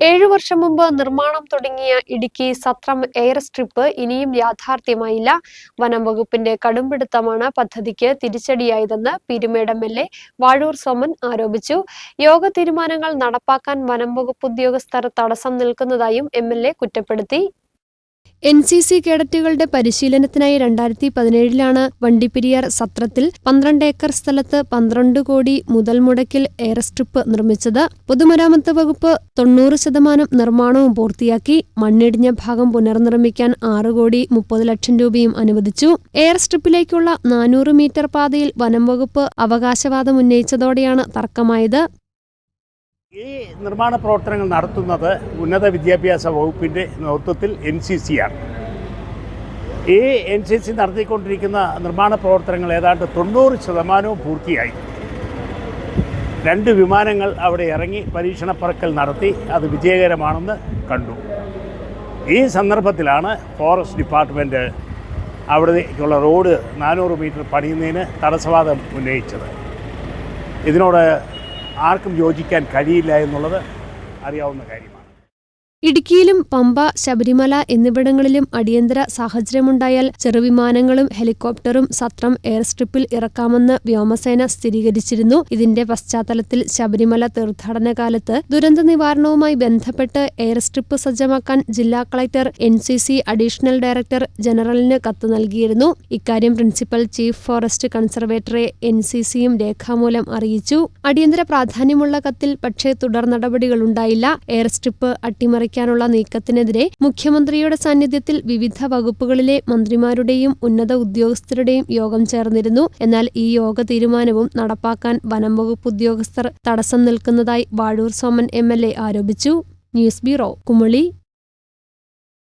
ഏഴു വർഷം മുമ്പ് നിർമ്മാണം തുടങ്ങിയ ഇടുക്കി സത്രം എയർ സ്ട്രിപ്പ് ഇനിയും യാഥാർത്ഥ്യമായില്ല. വനം വകുപ്പിന്റെ കടുംപിടുത്തമാണ് പദ്ധതിക്ക് തിരിച്ചടിയായതെന്ന് Peermade M L A Vazhoor Soman ആരോപിച്ചു. യോഗ തീരുമാനങ്ങൾ നടപ്പാക്കാൻ വനം വകുപ്പ് ഉദ്യോഗസ്ഥർ തടസ്സം നിൽക്കുന്നതായും എം എൽ എ കുറ്റപ്പെടുത്തി. എൻ സി സി കേഡറ്റുകളുടെ പരിശീലനത്തിനായി രണ്ടായിരത്തി പതിനേഴിലാണ് വണ്ടിപ്പെരിയാർ സത്രത്തിൽ പന്ത്രണ്ട് ഏക്കർ സ്ഥലത്ത് പന്ത്രണ്ട് കോടി മുതൽ മുടക്കിൽ എയർ സ്ട്രിപ്പ് നിർമ്മിച്ചത്. പൊതുമരാമത്ത് വകുപ്പ് തൊണ്ണൂറ് ശതമാനം നിർമ്മാണവും പൂർത്തിയാക്കി മണ്ണിടിഞ്ഞ ഭാഗം പുനർനിർമ്മിക്കാൻ ആറ് കോടി മുപ്പത് ലക്ഷം രൂപയും അനുവദിച്ചു. എയർ സ്ട്രിപ്പിലേക്കുള്ള നാനൂറ് മീറ്റർ പാതയിൽ വനം വകുപ്പ് അവകാശവാദം ഉന്നയിച്ചതോടെയാണ് തർക്കമായത്. ഈ നിർമ്മാണ പ്രവർത്തനങ്ങൾ നടത്തുന്നത് ഉന്നത വിദ്യാഭ്യാസ വകുപ്പിന്റെ നേതൃത്വത്തിൽ എൻ സി സി ആണ്. ഈ എൻ സി സി നടത്തിക്കൊണ്ടിരിക്കുന്ന നിർമ്മാണ പ്രവർത്തനങ്ങൾ ഏതാണ്ട് തൊണ്ണൂറ് ശതമാനവും പൂർത്തിയായി. രണ്ട് വിമാനങ്ങൾ അവിടെ ഇറങ്ങി പരീക്ഷണ പറക്കൽ നടത്തി അത് വിജയകരമാണെന്ന് കണ്ടു. ഈ സന്ദർഭത്തിലാണ് ഫോറസ്റ്റ് ഡിപ്പാർട്ട്മെന്റ് അവിടേക്കുള്ള റോഡ് നാനൂറ് മീറ്റർ പണിയുന്നതിന് തടസ്സവാദം ഉന്നയിച്ചത്. ഇതിനോട് ആർക്കും യോജിക്കാൻ കഴിയില്ല എന്നുള്ളത് അറിയാവുന്ന കാര്യമാണ്. ഇടുക്കിയിലും പമ്പ ശബരിമല എന്നിവിടങ്ങളിലും അടിയന്തര സാഹചര്യമുണ്ടായാൽ ചെറുവിമാനങ്ങളും ഹെലികോപ്റ്ററും സത്രം എയർ സ്ട്രിപ്പിൽ ഇറക്കാമെന്ന് വ്യോമസേന സ്ഥിരീകരിച്ചിരുന്നു. ഇതിന്റെ പശ്ചാത്തലത്തിൽ ശബരിമല തീർത്ഥാടന കാലത്ത് ദുരന്ത നിവാരണവുമായി ബന്ധപ്പെട്ട് എയർ സ്ട്രിപ്പ് സജ്ജമാക്കാൻ ജില്ലാ collector N C C additional director ജനറലിന് കത്ത് നൽകിയിരുന്നു. ഇക്കാര്യം പ്രിൻസിപ്പൽ ചീഫ് ഫോറസ്റ്റ് കൺസർവേറ്ററെ എൻ സി സിയും രേഖാമൂലം അറിയിച്ചു. അടിയന്തര പ്രാധാന്യമുള്ള കത്തിൽ പക്ഷേ തുടർ നടപടികളുണ്ടായില്ല. എയർ സ്ട്രിപ്പ് അട്ടിമറി മറിക്കാനുള്ള നീക്കത്തിനെതിരെ മുഖ്യമന്ത്രിയുടെ സാന്നിധ്യത്തിൽ വിവിധ വകുപ്പുകളിലെ മന്ത്രിമാരുടെയും ഉന്നത ഉദ്യോഗസ്ഥരുടെയും യോഗം ചേർന്നിരുന്നു. എന്നാൽ ഈ യോഗ തീരുമാനവും നടപ്പാക്കാൻ വനം വകുപ്പ് ഉദ്യോഗസ്ഥർ തടസ്സം നിൽക്കുന്നതായി വാഴൂർ സോമൻ എം ആരോപിച്ചു. News bureau Kumily.